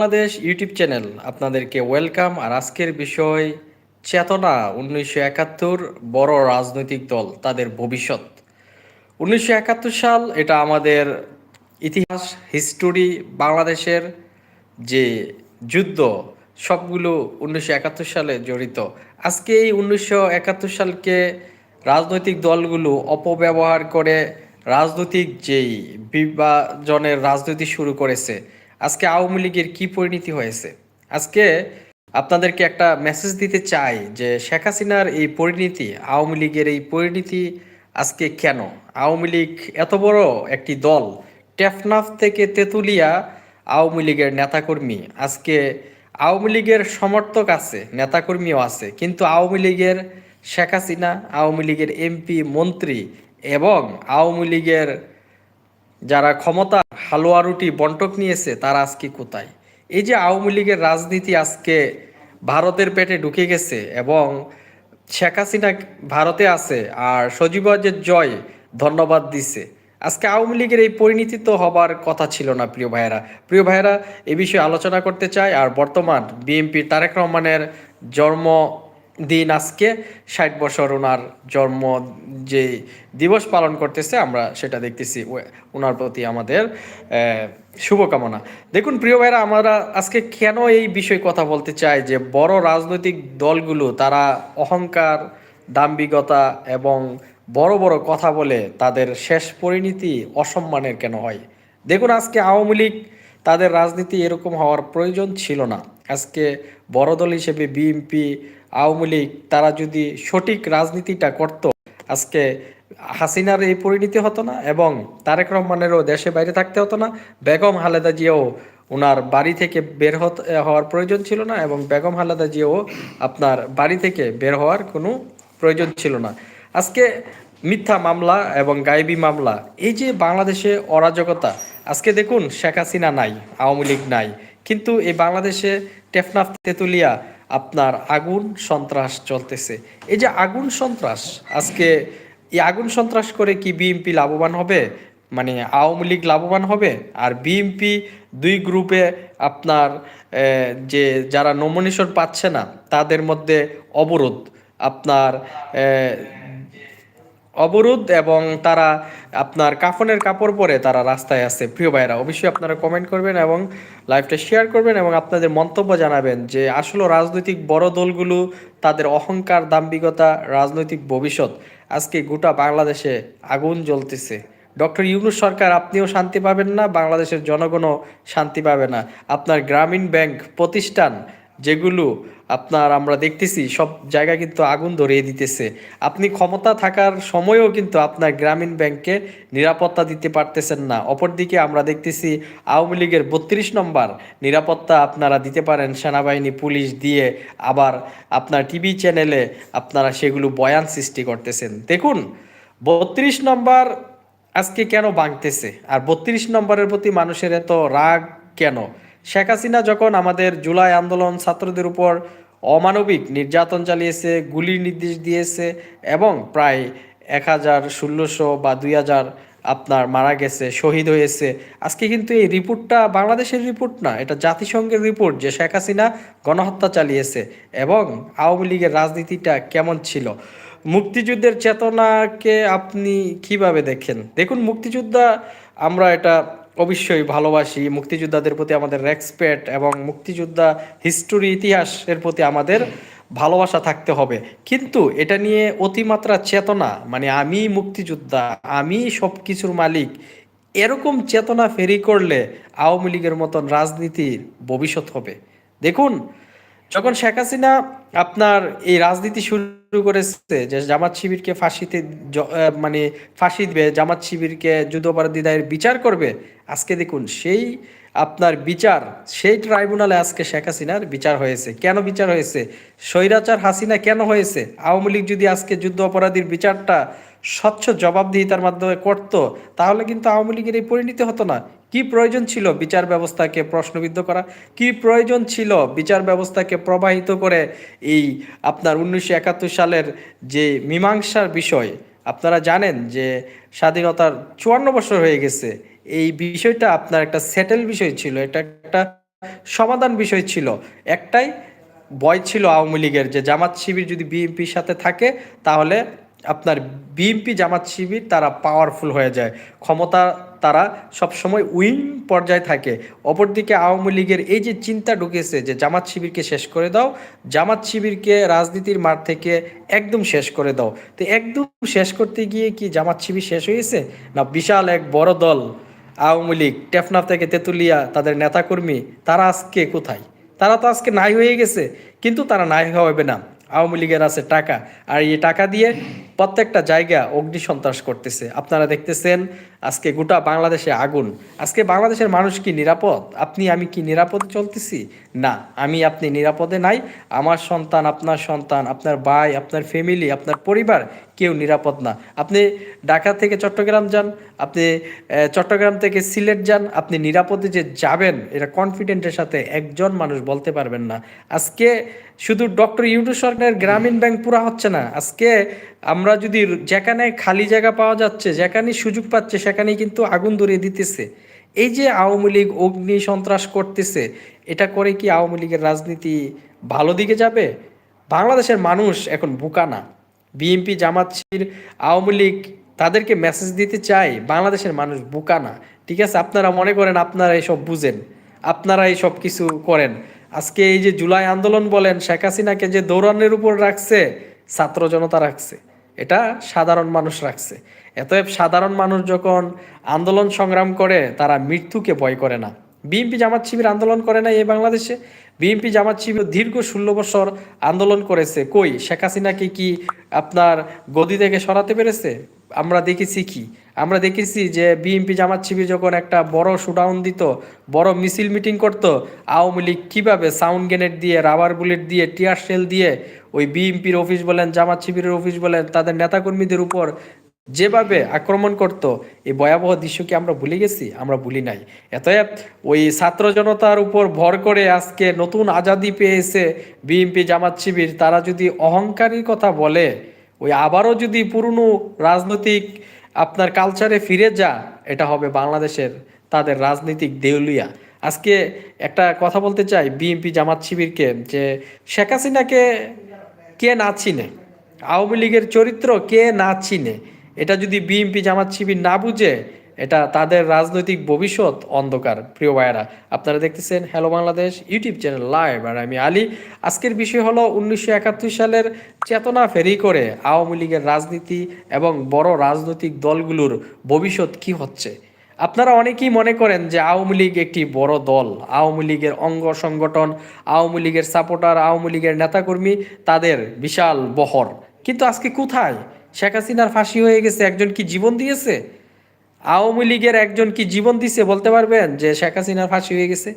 Bangladesh YouTube channel আপনাদেরকে welcome আর আজকের বিষয় চেতনা, উনিশশো একাত্তর বড় রাজনৈতিক দল, তাদের ভবিষ্যৎ। উনিশশো একাত্তর সাল এটা আমাদের ইতিহাস হিস্টোরি বাংলাদেশের যে যুদ্ধ, সবগুলো উনিশশো একাত্তর সালে জড়িত। আজকে এই উনিশশো একাত্তর সালকে রাজনৈতিক দলগুলো অপব্যবহার করে রাজনৈতিক যেই বিভাজনের রাজনীতি শুরু করেছে আজকে আওয়ামী লীগের কি পরিণতি হয়েছে? আজকে আপনাদেরকে একটা মেসেজ দিতে চাই যে শেখ হাসিনার এই পরিণতি, আওয়ামী লীগের এই পরিণতি আজকে কেন? আওয়ামী লীগ এত বড় একটি দল, টেফনাফ থেকে তেতুলিয়া আওয়ামী লীগের নেতাকর্মী। আজকে আওয়ামী লীগের সমর্থক আছে, নেতাকর্মীও আছে, কিন্তু আওয়ামী লীগের শেখ হাসিনা, আওয়ামী লীগের এমপি, মন্ত্রী এবং আওয়ামী লীগের যারা ক্ষমতা হালুয়া রুটি বন্টক নিয়েছে, তারা আজকে কোথায়? এই যে আওয়ামী লীগের রাজনীতি আজকে ভারতের পেটে ঢুকে গেছে এবং শেখ হাসিনা ভারতে আছে আর সজীবাজের জয় ধন্যবাদ দিছে। আজকে আওয়ামী লীগের এই পরিণতি তো হবার কথা ছিল না, প্রিয় ভাইয়েরা। প্রিয় ভাইয়েরা, এ বিষয়ে আলোচনা করতে চাই, আর বর্তমান বিএনপি তারেক রহমানের জন্ম দিন আজকে ষাট বছর ওনার জন্ম যে দিবস পালন করতেছে, আমরা সেটা দেখতেছি। ওনার প্রতি আমাদের শুভকামনা। দেখুন, প্রিয় ভাইরা, আমরা আজকে কেন এই বিষয়ে কথা বলতে চাই? যে বড় রাজনৈতিক দলগুলো, তারা অহংকার, দাম্ভিকতা এবং বড় বড় কথা বলে তাদের শেষ পরিণতি অসম্মানের কেন হয়? দেখুন, আজকে আওয়ামী লীগ তাদের রাজনীতি এরকম হওয়ার প্রয়োজন ছিল না। আজকে বড় দল হিসেবে বিএনপি, আওয়ামী লীগ, তারা যদি সঠিক রাজনীতিটা করত, আজকে হাসিনার এই পরিণতি হতো না এবং তারেক রহমানেরও দেশে বাইরে থাকতে হতো না, বেগম হালেদা জিয়াও ওনার বাড়ি থেকে বের হওয়ার প্রয়োজন ছিল না এবং বেগম হালেদা জিয়াও আপনার বাড়ি থেকে বের হওয়ার কোনো প্রয়োজন ছিল না। আজকে মিথ্যা মামলা এবং গায়েবী মামলা, এই যে বাংলাদেশে অরাজকতা, আজকে দেখুন শেখ হাসিনা নাই, আওয়ামী লীগ নাই কিন্তু এই বাংলাদেশে টেফনাফ তেতুলিয়া আপনার আগুন সন্ত্রাস চলতেছে। এই যে আগুন সন্ত্রাস, আজকে এই আগুন সন্ত্রাস করে কি বিএনপি লাভবান হবে? মানে আওয়ামী লীগ লাভবান হবে? আর বিএনপি দুই গ্রুপে আপনার যে যারা নমিনেশন পাচ্ছে না, তাদের মধ্যে অবরোধ। আপনার অবরোধ এবং তারা আপনার কাফনের কাপড় পরে তারা রাস্তায় আছে। প্রিয় ভাইরা অবশ্যই আপনারা কমেন্ট করবেন এবং লাইভটা শেয়ার করবেন এবং আপনাদের মন্তব্য জানাবেন যে আসলে রাজনৈতিক বড় দলগুলো তাদের অহংকার, দাম্ভিকতা, রাজনৈতিক ভবিষ্যৎ, আজকে গোটা বাংলাদেশে আগুন জ্বলতেছে। ডক্টর ইউনুস সরকার, আপনিও শান্তি পাবেন না, বাংলাদেশের জনগণও শান্তি পাবে না। আপনার গ্রামীণ ব্যাংক প্রতিষ্ঠান যেগুলো আপনার আমরা দেখতেছি, সব জায়গায় কিন্তু আগুন ধরিয়ে দিতেছে। আপনি ক্ষমতা থাকার সময়ও কিন্তু আপনার গ্রামীণ ব্যাংকে নিরাপত্তা দিতে পারতেছেন না। অপরদিকে আমরা দেখতেছি, আওয়ামী লীগের বত্রিশ নম্বর নিরাপত্তা আপনারা দিতে পারেন সেনাবাহিনী, পুলিশ দিয়ে আবার আপনার টিভি চ্যানেলে আপনারা সেগুলো বয়ান সৃষ্টি করতেছেন। দেখুন, বত্রিশ নম্বর আজকে কেন ভাঙতেছে? আর বত্রিশ নম্বরের প্রতি মানুষের এত রাগ কেন? শেখ হাসিনা যখন আমাদের জুলাই আন্দোলন ছাত্রদের উপর অমানবিক নির্যাতন চালিয়েছে, গুলির নির্দেশ দিয়েছে এবং প্রায় এক হাজার ষোলোশো বা দুই হাজার আপনার মারা গেছে, শহীদ হয়েছে, আজকে কিন্তু এই রিপোর্টটা বাংলাদেশের রিপোর্ট না, এটা জাতিসংঘের রিপোর্ট যে শেখ হাসিনা গণহত্যা চালিয়েছে এবং আওয়ামী লীগের রাজনীতিটা কেমন ছিল। মুক্তিযুদ্ধের চেতনাকে আপনি কীভাবে দেখেন? দেখুন, মুক্তিযোদ্ধা, আমরা এটা অবশ্যই ভালোবাসি। মুক্তিযোদ্ধাদের প্রতি আমাদের রেসপেক্ট এবং মুক্তিযোদ্ধা হিস্টোরি ইতিহাসের প্রতি আমাদের ভালোবাসা থাকতে হবে। কিন্তু এটা নিয়ে অতিমাত্রা চেতনা মানে আমি মুক্তিযোদ্ধা, আমি সব কিছুর মালিক, এরকম চেতনা ফেরি করলে আওয়ামী লীগের মতন রাজনীতির ভবিষ্যৎ হবে। দেখুন যখন শেখ হাসিনা আপনার এই রাজনীতি শুরু করেছে, যে জামাত শিবিরকে ফাঁসিতে মানে ফাঁসি দিবে, জামাত শিবিরকে যুদ্ধাপরাধী দায়ের বিচার করবে, আজকে দেখুন সেই আপনার বিচার, সেই ট্রাইব্যুনালে আজকে শেখ হাসিনার বিচার হয়েছে। কেন বিচার হয়েছে? স্বৈরাচার হাসিনা কেন হয়েছে? আওয়ামী লীগ যদি আজকে যুদ্ধ অপরাধীর বিচারটা স্বচ্ছ জবাবদিহিতার মাধ্যমে করত, তাহলে কিন্তু আওয়ামী লীগের এই পরিণতি হতো না। কি প্রয়োজন ছিল বিচার ব্যবস্থাকে প্রশ্নবিদ্ধ করা? কি প্রয়োজন ছিল বিচার ব্যবস্থাকে প্রবাহিত করে এই আপনার উনিশশো একাত্তর সালের যে মীমাংসার বিষয়? আপনারা জানেন যে স্বাধীনতার চুয়ান্ন বছর হয়ে গেছে। এই বিষয়টা আপনার একটা সেটেল বিষয় ছিল, এটা একটা সমাধান বিষয় ছিল। একটাই ভয় ছিল আওয়ামী লীগের যে জামাত শিবির যদি বিএনপির সাথে থাকে, তাহলে আপনার বিএনপি জামাত শিবির তারা পাওয়ারফুল হয়ে যায়। ক্ষমতা তারা সবসময় উইং পর্যায়ে থাকে। অপরদিকে আওয়ামী লীগের এই যে চিন্তা ঢুকেছে যে জামাত শিবিরকে শেষ করে দাও, জামাত শিবিরকে রাজনীতির মাঠ থেকে একদম শেষ করে দাও। তো একদম শেষ করতে গিয়ে কি জামাত শিবির শেষ হয়েছে না, বিশাল এক বড় দল আওয়ামী লীগ, টেফনাফ থেকে তেঁতুলিয়া, তাদের নেতাকর্মী, তারা আজকে কোথায়? তারা তো আজকে নাই হয়ে গেছে, কিন্তু তারা নাই হবে না। আওয়ামী লীগের আছে টাকা। আর এই টাকা দিয়ে প্রত্যেকটা জায়গা অগ্নি সন্ত্রাস করতেছে। আপনারা দেখতেছেন আজকে গোটা বাংলাদেশে আগুন। আজকে বাংলাদেশের মানুষ কি নিরাপদ? আপনি, আমি কি নিরাপদে চলতেছি? না, আমি আপনি নিরাপদে নাই। আমার সন্তান, আপনার সন্তান, আপনার ভাই, আপনার ফ্যামিলি আপনার পরিবার কেউ নিরাপদ না। আপনি ঢাকা থেকে চট্টগ্রাম যান, আপনি চট্টগ্রাম থেকে সিলেট যান, আপনি নিরাপদে যে যাবেন, এটা কনফিডেন্টের সাথে একজন মানুষ বলতে পারবেন না। আজকে শুধু ডক্টর ইউটু সরকারের গ্রামীণ ব্যাংক পুরা হচ্ছে না। আজকে আমরা যদি যেখানে খালি জায়গা পাওয়া যাচ্ছে, যেখানেই সুযোগ পাচ্ছে, সেখানেই কিন্তু আগুন ধরিয়ে দিতেছে। এই যে আওয়ামী লীগ অগ্নি সন্ত্রাস করতেছে, এটা করে কি আওয়ামী লীগের রাজনীতি ভালো দিকে যাবে? বাংলাদেশের মানুষ এখন বোকা না। বিএনপি, জামাত, শিবির, আওয়ামী লীগ তাদেরকে মেসেজ দিতে চাই বাংলাদেশের মানুষ বোকা না। ঠিক আছে? আপনারা মনে করেন আপনারা এসব বুঝেন। আপনারা এই সব কিছু করেন। আজকে এই যে জুলাই আন্দোলন বলেন, শেখ হাসিনাকে যে দৌড়ানোর উপর রাখছে, ছাত্র জনতা রাখছে, এটা সাধারণ মানুষ রাখছে। এতএব সাধারণ মানুষ যখন আন্দোলন সংগ্রাম করে, তারা মৃত্যুকে ভয় করে না। বিএনপি জামাত শিবির আন্দোলন করে না এই বাংলাদেশে। বিএনপি জামাত শিবির দীর্ঘ ষোলো বছর আন্দোলন করেছে। কই, শেখ হাসিনাকে কি আপনার গদি থেকে সরাতে পেরেছে? আমরা দেখেছি কি? আমরা দেখেছি যে বিএনপি জামাত শিবির যখন একটা বড় শুডাউন দিত, বড় মিছিল মিটিং করত, আওয়ামী লীগ কীভাবে সাউন্ড গ্রেনেড দিয়ে রাবার বুলেট দিয়ে টিয়ার শেল দিয়ে ওই বিএনপির অফিস বলেন, জামাত শিবিরের অফিস বলেন, তাদের নেতাকর্মীদের উপর যেভাবে আক্রমণ করত, এই ভয়াবহ দৃশ্য কি আমরা ভুলে গেছি? আমরা ভুলি নাই। এতএব ওই ছাত্র জনতার উপর ভর করে আজকে নতুন আজাদি পেয়েছে বিএনপি জামাত শিবির। তারা যদি অহংকারীর কথা বলে, ওই আবারও যদি পুরনো রাজনৈতিক আপনার কালচারে ফিরে যা এটা হবে বাংলাদেশের তাদের রাজনৈতিক দেউলিয়া। আজকে একটা কথা বলতে চাই বিএনপি জামাত শিবিরকে, যে শেখ হাসিনাকে কে না চিনে? আওয়ামী লীগের চরিত্র কে না চিনে? এটা যদি বিএনপি জামাত শিবির না বুঝে, এটা তাদের রাজনৈতিক ভবিষ্যৎ অন্ধকার। প্রিয় ভাইয়েরা, আপনারা দেখতেছেন hello Bangladesh YouTube channel live আর আমি আলী। আজকের বিষয় হলো উনিশশো একাত্তর সালের চেতনা ফেরি করে আওয়ামী লীগের রাজনীতি এবং বড় রাজনৈতিক দলগুলোর ভবিষ্যৎ কি হচ্ছে। আপনারা অনেকেই মনে করেন যে আওয়ামী লীগ একটি বড় দল, আওয়ামী লীগের অঙ্গ সংগঠন, আওয়ামী লীগের সাপোর্টার, আওয়ামী লীগের নেতাকর্মী, তাদের বিশাল বহর। কিন্তু আজকে কোথায়? শেখ হাসিনার ফাঁসি হয়ে গেছে, একজন কি জীবন দিয়েছে? আওয়ামী লীগের একজন কি জীবন দিছে বলতে পারবেন যে শেখ হাসিনার ফাঁসি হয়ে গেছে?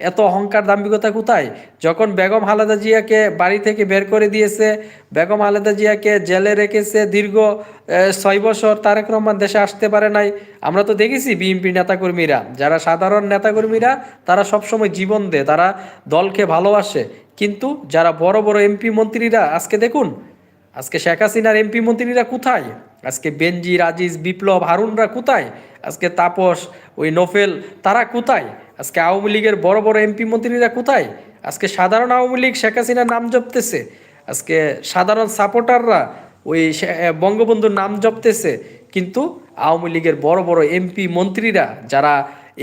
এত অহংকার দাম্ভিকতা কোথায়? যখন বেগম খালেদা জিয়াকে বাড়ি থেকে বের করে দিয়েছে, বেগম খালেদা জিয়াকে জেলে রেখেছে দীর্ঘ ছয় বছর, তারেক রহমান দেশে আসতে পারে নাই। আমরা তো দেখেছি বিএনপি নেতাকর্মীরা, যারা সাধারণ নেতাকর্মীরা, তারা সবসময় জীবন দেয়, তারা দলকে ভালোবাসে। কিন্তু যারা বড় বড় এমপি মন্ত্রীরা, আজকে দেখুন আজকে শেখ হাসিনার এমপি মন্ত্রীরা কোথায়? আজকে বেনজির আজিজ বিপ্লব, হারুনরা কোথায়? আজকে তাপস, ওই নোফেল, তারা কোথায়? আজকে আওয়ামী লীগের বড় বড় এমপি মন্ত্রীরা কোথায়? আজকে সাধারণ আওয়ামী লীগ শেখ হাসিনার নাম জপতেছে। আজকে সাধারণ সাপোর্টাররা ওই বঙ্গবন্ধুর নাম জপতেছে। কিন্তু আওয়ামী লীগের বড় বড় এমপি মন্ত্রীরা যারা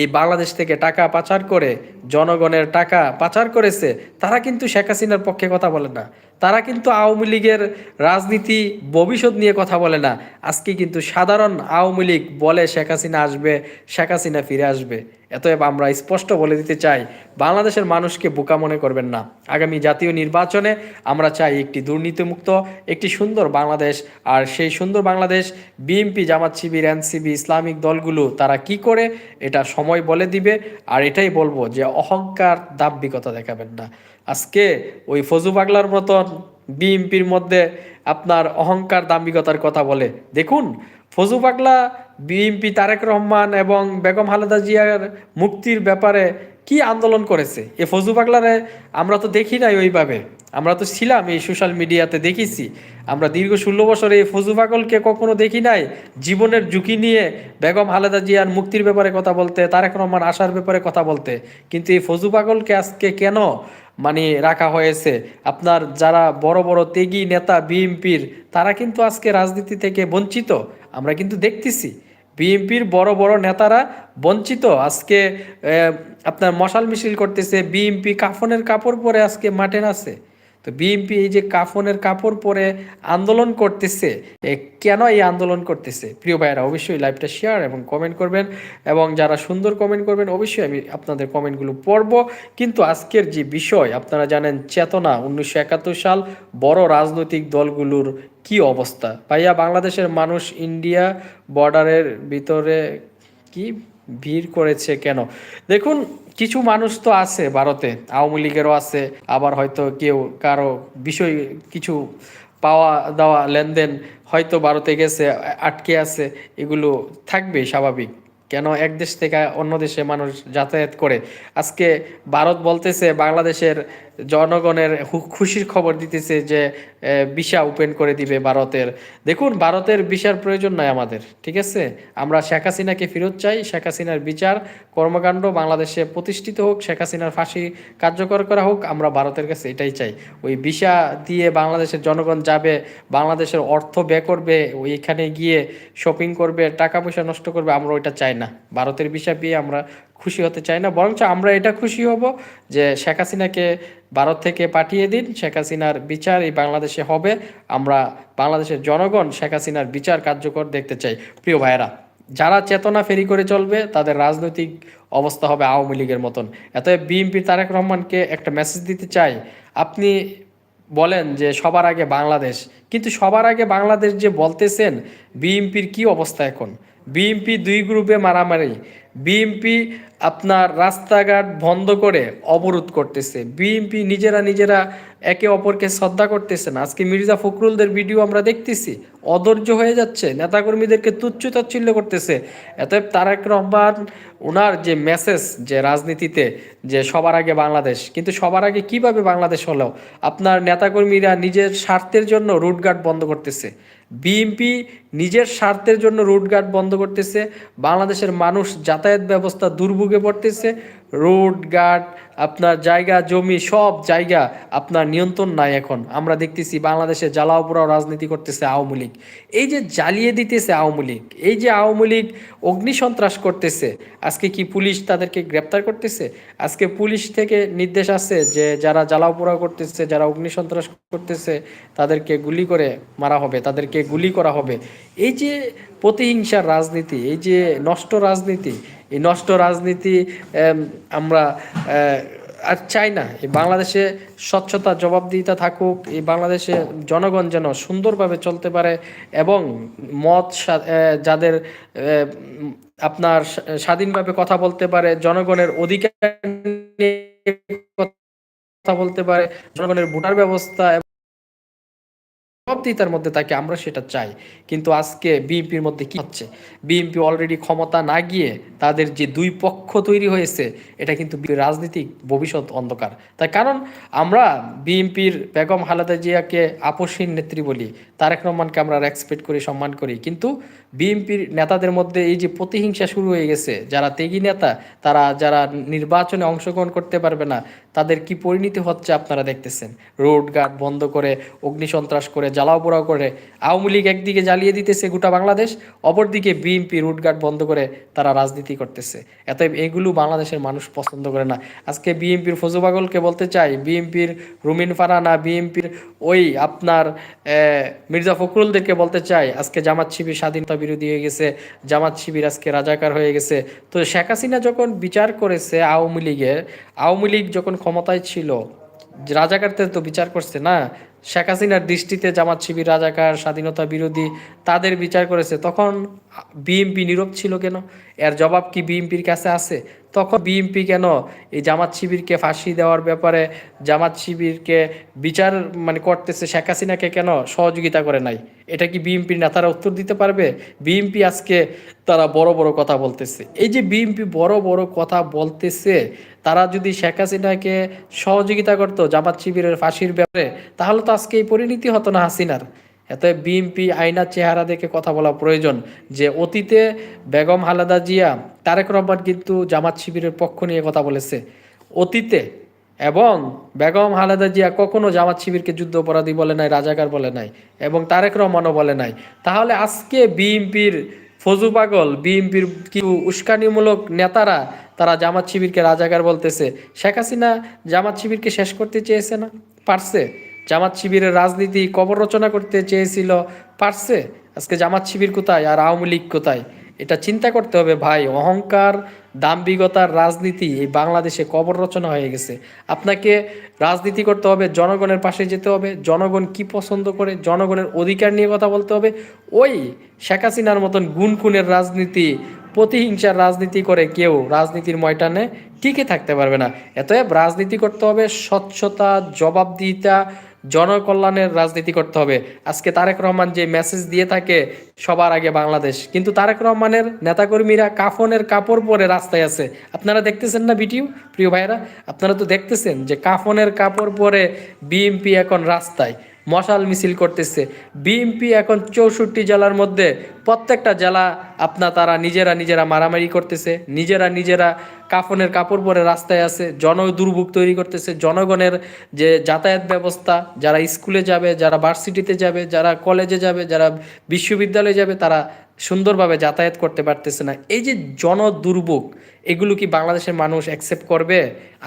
এই বাংলাদেশ থেকে টাকা পাচার করে, জনগণের টাকা পাচার করেছে, তারা কিন্তু শেখ হাসিনার পক্ষে কথা বলে না। তারা কিন্তু আওয়ামী লীগের রাজনীতি, ভবিষ্যৎ নিয়ে কথা বলে না। আজকে কিন্তু সাধারণ আওয়ামী লীগ বলে শেখ হাসিনা আসবে, শেখ হাসিনা ফিরে আসবে। এতএব আমরা স্পষ্ট বলে দিতে চাই, বাংলাদেশের মানুষকে বোকা মনে করবেন না। আগামী জাতীয় নির্বাচনে আমরা চাই একটি দুর্নীতিমুক্ত, একটি সুন্দর বাংলাদেশ। আর সেই সুন্দর Bangladesh, BNP, Jamaat Shibir NCB Islamic দলগুলো তারা কি করে, এটা সময় বলে দিবে। আর এটাই বলব যে অহংকার দাব্যিকতা দেখাবেন না। আজকে ওই ফজু পাগলার মতন বিএনপির মধ্যে আপনার অহংকার দাম্ভিকতার কথা বলে। দেখুন ফজু পাগলা বিএনপি তারেক রহমান এবং বেগম হালেদা জিয়ার মুক্তির ব্যাপারে কি আন্দোলন করেছে? এ ফজু পাগলারে আমরা তো দেখি নাই ওইভাবে। আমরা তো ছিলাম এই সোশ্যাল মিডিয়াতে দেখেছি। আমরা দীর্ঘ ষোলো বছরে এই ফজু পাগলকে কখনো দেখি নাই। জীবনের ঝুঁকি নিয়ে বেগম হালেদা জিয়ার মুক্তির ব্যাপারে কথা বলতে, তারেক রহমান আসার ব্যাপারে কথা বলতে। কিন্তু এই ফজু পাগলকে আজকে কেন মানে রাখা হয়েছে? আপনার যারা বড় বড় তেগি নেতা বিএনপির, তারা কিন্তু আজকে রাজনীতি থেকে বঞ্চিত। আমরা কিন্তু দেখতেছি। বিএনপির বড় বড় নেতারা বঞ্চিত। আজকে আপনার মশাল মিছিল করতেছে, বিএনপি কাফনের কাপড় পরে আজকে মাঠে আছে তো বিএনপি এই যে কাফনের কাপড় পরে আন্দোলন করতেছে কেন এই আন্দোলন করতেছে? প্রিয় ভাইয়েরা, অবশ্যই লাইভটা শেয়ার এবং কমেন্ট করবেন এবং যারা সুন্দর কমেন্ট করবেন, অবশ্যই আমি আপনাদের কমেন্টগুলো পড়ব। কিন্তু আজকের যে বিষয়, আপনারা জানেন চেতনা, উনিশশো একাত্তর সাল বড় রাজনৈতিক দলগুলোর কি অবস্থা? ভাইয়া, বাংলাদেশের মানুষ ইন্ডিয়া বর্ডারের ভিতরে কি? ভিড় করেছে কেন? দেখুন, কিছু মানুষ তো আছে ভারতে, আওয়ামী লীগেরও আছে, আবার হয়তো কেউ কারও বিষয় কিছু পাওয়া দেওয়া লেনদেন হয়তো ভারতে গেছে, আটকে আছে, এগুলো থাকবে স্বাভাবিক। কেন এক দেশ থেকে অন্য দেশে মানুষ যাতায়াত করে? আজকে ভারত বলতেছে বাংলাদেশের জনগণের খুশির খবর দিতেছে যে ভিসা ওপেন করে দিবে ভারতের। দেখুন, ভারতের ভিসার প্রয়োজন নাই আমাদের, ঠিক আছে? আমরা শেখ হাসিনাকে ফেরত চাই, শেখ হাসিনার বিচার, কর্মকাণ্ড বাংলাদেশে প্রতিষ্ঠিত হোক, শেখ হাসিনার ফাঁসি কার্যকর করা হোক, আমরা ভারতের কাছে এটাই চাই। ওই ভিসা দিয়ে বাংলাদেশের জনগণ যাবে, বাংলাদেশের অর্থ ব্যয় করবে ওইখানে গিয়ে শপিং করবে, টাকা পয়সা নষ্ট করবে, আমরা ওইটা চাই না। ভারতের ভিসা পেয়ে আমরা খুশি হতে চাই না। বরঞ্চ আমরা এটা খুশি হব যে শেখ হাসিনাকে ভারত থেকে পাঠিয়ে দিন। শেখ হাসিনার বিচার এই বাংলাদেশে হবে। আমরা বাংলাদেশের জনগণ শেখ হাসিনার বিচার কার্যকর দেখতে চাই। প্রিয় ভাইয়েরা, যারা চেতনা ফেরি করে চলবে, তাদের রাজনৈতিক অবস্থা হবে আওয়ামী লীগের মতন। এত বিএনপি তারেক রহমানকে একটা মেসেজ দিতে চাই। আপনি বলেন যে সবার আগে বাংলাদেশ, কিন্তু সবার আগে বাংলাদেশ যে বলতেছেন, বিএনপির কি অবস্থা এখন? বিএনপি দুই গ্রুপে মারামারি। বিএনপি আপনার রাস্তাঘাট বন্ধ করে অবরোধ করতেছে। বিএনপি নিজেরা নিজেরা একে অপরকে শ্রদ্ধা করতেছে না। আজকে মির্জা ফখরুলদের ভিডিও আমরা দেখতেছি, অধৈর্য হয়ে যাচ্ছে, নেতাকর্মীদেরকে তুচ্ছ তাচ্ছিল্য করতেছে। এতএব তারেক রহমান ওনার যে মেসেজ যে রাজনীতিতে, যে সবার আগে বাংলাদেশ, কিন্তু সবার আগে কীভাবে বাংলাদেশ হলো? আপনার নেতাকর্মীরা নিজের স্বার্থের জন্য রুটঘাট বন্ধ করতেছে। বিএনপি নিজের স্বার্থের জন্য রুটঘাট বন্ধ করতেছে বাংলাদেশের মানুষ যাতায়াত ব্যবস্থা দুর্ভোগে পড়তেছে রোডঘাট আপনার জায়গা, জমি, সব জায়গা আপনার নিয়ন্ত্রণ নাই এখন। আমরা দেখতেছি বাংলাদেশে জ্বালাও পোড়াও রাজনীতি করতেছে আওয়ামী লীগ। এই যে জ্বালিয়ে দিতেছে আওয়ামী লীগ, এই যে আওয়ামী লীগ অগ্নিসন্ত্রাস করতেছে, আজকে কি পুলিশ তাদেরকে গ্রেপ্তার করতেছে? আজকে পুলিশ থেকে নির্দেশ আছে যে যারা জ্বালাও পোড়াও করতেছে, যারা অগ্নিসন্ত্রাস করতেছে, তাদেরকে গুলি করে মারা হবে, তাদেরকে গুলি করা হবে। এই যে প্রতিহিংসার রাজনীতি, এই যে নষ্ট রাজনীতি, এই নষ্ট রাজনীতি আমরা আর চাই না। এই বাংলাদেশে স্বচ্ছতা, জবাবদিহিতা থাকুক, এই বাংলাদেশে জনগণ যেন সুন্দরভাবে চলতে পারে এবং মত যাদের আপনার স্বাধীনভাবে কথা বলতে পারে, জনগণের অধিকার কথা বলতে পারে, জনগণের ভোটার ব্যবস্থা জবাবদিহিতার মধ্যে থাকে, আমরা সেটা চাই। কিন্তু আজকে বিএনপির মধ্যে কি হচ্ছে? বিএনপি অলরেডি ক্ষমতা না গিয়ে তাদের যে দুই পক্ষ তৈরি হয়েছে, এটা কিন্তু রাজনীতিক ভবিষ্যৎ অন্ধকার। তার কারণ, আমরা বিএনপির বেগম খালেদা জিয়াকে আপসহীন নেত্রী বলি, তারেক রহমানকে আমরা রেসপেক্ট করি, সম্মান করি। কিন্তু বিএনপির নেতাদের মধ্যে এই যে প্রতিহিংসা শুরু হয়ে গেছে, যারা তেগি নেতা, তারা, যারা নির্বাচনে অংশগ্রহণ করতে পারবে না তাদের কি পরিণতি হচ্ছে আপনারা দেখতেছেন? রোড ঘাট বন্ধ করে, অগ্নিসন্ত্রাস করে, জ্বালাও পোড়াও করে, আওয়ামী লীগ একদিকে জ্বালিয়ে দিতেছে গোটা বাংলাদেশ, অপরদিকে বিএনপি রুটঘাট বন্ধ করে তারা রাজনীতি করতেছে। এত এগুলো বাংলাদেশের মানুষ পছন্দ করে না। আজকে বিএনপির ফজু পাগলকে বলতে চাই, বিএনপির রুমিন ফারানা, বিএনপির ওই আপনার মির্জা ফখরুলদেরকে বলতে চাই, আজকে জামাত শিবির স্বাধীনতা বিরোধী হয়ে গেছে, জামাত শিবির আজকে রাজাকার হয়ে গেছে। তো শেখ হাসিনা যখন বিচার করেছে আওয়ামী লীগের, আওয়ামী লীগ যখন ক্ষমতায় ছিল। রাজাকারদের তো বিচার করছে না। শেখ হাসিনার দৃষ্টিতে জামাত শিবির, রাজাকার, স্বাধীনতা বিরোধী তাদের বিচার করেছে। তখন বিএনপি নীরব ছিল কেন? এর জবাব কি বিএনপির কাছে আছে? তখন বিএনপি কেন এই জামাত শিবিরকে ফাঁসি দেওয়ার ব্যাপারে, জামাত শিবিরকে বিচার মানে করতেছে শেখ হাসিনাকে কেন সহযোগিতা করে নাই? এটা কি বিএনপির নেতারা উত্তর দিতে পারবে? বিএনপি আজকে তারা বড় বড় কথা বলতেছে। এই যে বিএনপি বড় বড় কথা বলতেছে, তারা যদি শেখ হাসিনাকে সহযোগিতা করতো জামাত শিবিরের ফাঁসির ব্যাপারে, তাহলে তো আজকে এই পরিণতি হতো না হাসিনার। এত বিএনপি আইনার চেহারা দেখে কথা বলা প্রয়োজন যে অতীতে বেগম হালাদা জিয়া, তারেক রহমান কিন্তু জামাত শিবিরের পক্ষ নিয়ে কথা বলেছে। অতীতে এবং বেগম হালাদা জিয়া কখনো জামাত শিবিরকে যুদ্ধ অপরাধী বলে নাই, রাজাকার বলে নাই এবং তারেক রহমানও বলে নাই। তাহলে আজকে বিএনপির ফজু পাগল, বিএনপির কিছু উস্কানিমূলক নেতারা তারা জামাত শিবিরকে রাজাকার বলতেছে। শেখ হাসিনা জামাত শিবিরকে শেষ করতে চেয়েছে না? পারছে। জামাত শিবিরের রাজনীতি কবর রচনা করতে চেয়েছিল পারছে আজকে জামাত শিবির কোথায় আর আওয়ামী লীগ কোথায়? এটা চিন্তা করতে হবে, ভাই। অহংকার, দাম্ভিকতার রাজনীতি এই বাংলাদেশে কবর রচনা হয়ে গেছে। আপনাকে রাজনীতি করতে হবে, জনগণের পাশে যেতে হবে, জনগণ কি পছন্দ করে, জনগণের অধিকার নিয়ে কথা বলতে হবে। ওই শেখ হাসিনার মতন গুণ খুনের রাজনীতি, প্রতিহিংসার রাজনীতি করে কেউ রাজনীতির ময়টানে টিকে থাকতে পারবে না। এতএব রাজনীতি করতে হবে স্বচ্ছতা, জবাবদিহিতা জনকল্যাণের রাজনীতি করতে হবে। আজকে তারেক রহমান যে মেসেজ দিয়ে থাকে, সবার আগে বাংলাদেশ। কিন্তু তারেক রহমানের নেতাকর্মীরা কাফনের কাপড় পরে রাস্তায় আছে। আপনারা দেখতেছেন না ভিডিও? প্রিয় ভাইরা আপনারা তো দেখতেছেন যে কাফনের কাপড় পরে বিএমপি এখন রাস্তায়। মশাল মিছিল করতেছে। বিএমপি এখন চৌষট্টি জেলার মধ্যে প্রত্যেকটা জেলা আপনার তারা নিজেরা নিজেরা মারামারি করতেছে, নিজেরা নিজেরা কাফনের কাপড় পরে রাস্তায় আছে জন দুর্ভোগ তৈরি করতেছে, জনগণের যে যাতায়াত ব্যবস্থা, যারা স্কুলে যাবে, যারা ভার্সিটিতে যাবে, যারা কলেজে যাবে, যারা বিশ্ববিদ্যালয়ে যাবে, তারা সুন্দরভাবে যাতায়াত করতে পারতেছে না। এই যে জন দুর্ভোগ এগুলো কি বাংলাদেশের মানুষ অ্যাকসেপ্ট করবে?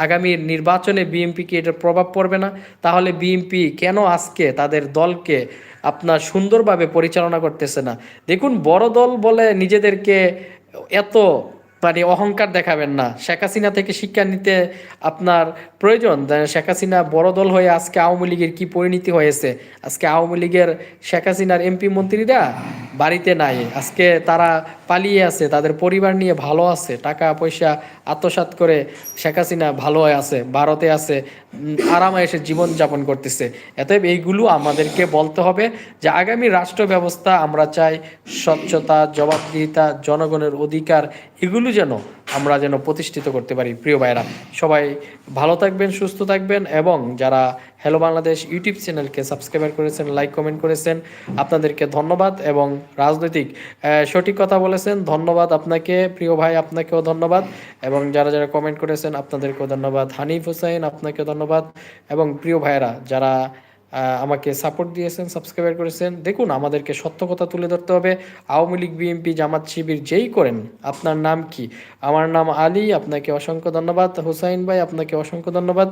আগামী নির্বাচনে বিএনপি কি এটার প্রভাব পড়বে না? তাহলে বিএনপি কেন আজকে তাদের দলকে আপনার সুন্দরভাবে পরিচালনা করতেছে না? দেখুন, বড় দল বলে নিজেদেরকে এত মানে অহংকার দেখাবেন না। শেখ হাসিনা থেকে শিক্ষা নিতে আপনার প্রয়োজন। শেখ হাসিনা বড় দল হয়ে আজকে আওয়ামী লীগের কি পরিণতি হয়েছে? আজকে আওয়ামী লীগের শেখ হাসিনার এমপি মন্ত্রীরা বাড়িতে নাই। আজকে তারা পালিয়ে আছে, তাদের পরিবার নিয়ে ভালো আছে, টাকা পয়সা আত্মসাত করে শেখ হাসিনা ভালো আছে, ভারতে আছে আরামে এসে জীবনযাপন করতেছে। এতএব এইগুলো আমাদেরকে বলতে হবে যে আগামী রাষ্ট্র ব্যবস্থা আমরা চাই স্বচ্ছতা, জবাবদিহিতা, জনগণের অধিকার, এগুলো যেন আমরা যেন প্রতিষ্ঠিত করতে পারি। প্রিয় ভাইরা সবাই ভালো থাকবেন, সুস্থ থাকবেন এবং যারা হ্যালো বাংলাদেশ ইউটিউব চ্যানেলকে সাবস্ক্রাইব করেছেন লাইক কমেন্ট করেছেন, আপনাদেরকে ধন্যবাদ এবং রাজনৈতিক সঠিক কথা বলেছেন, ধন্যবাদ আপনাকে, প্রিয় ভাই, আপনাকেও ধন্যবাদ এবং যারা যারা কমেন্ট করেছেন, আপনাদেরকেও ধন্যবাদ। হানিফ হোসেন আপনাকে ধন্যবাদ এবং প্রিয় ভাইরা যারা আমাকে সাপোর্ট দিয়েছেন সাবস্ক্রাইব করেছেন। দেখুন, আমাদেরকে সত্য কথা তুলে ধরতে হবে। আওয়ামী লীগ বিএনপি জামাত, শিবির, যেই করেন, আপনার নাম কি? আমার নাম আলী, আপনাকে অসংখ্য ধন্যবাদ। হুসাইন ভাই, আপনাকে অসংখ্য ধন্যবাদ।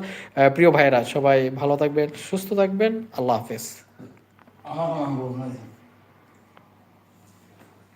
প্রিয় ভাইরা সবাই ভালো থাকবেন, সুস্থ থাকবেন। আল্লাহ হাফেজ।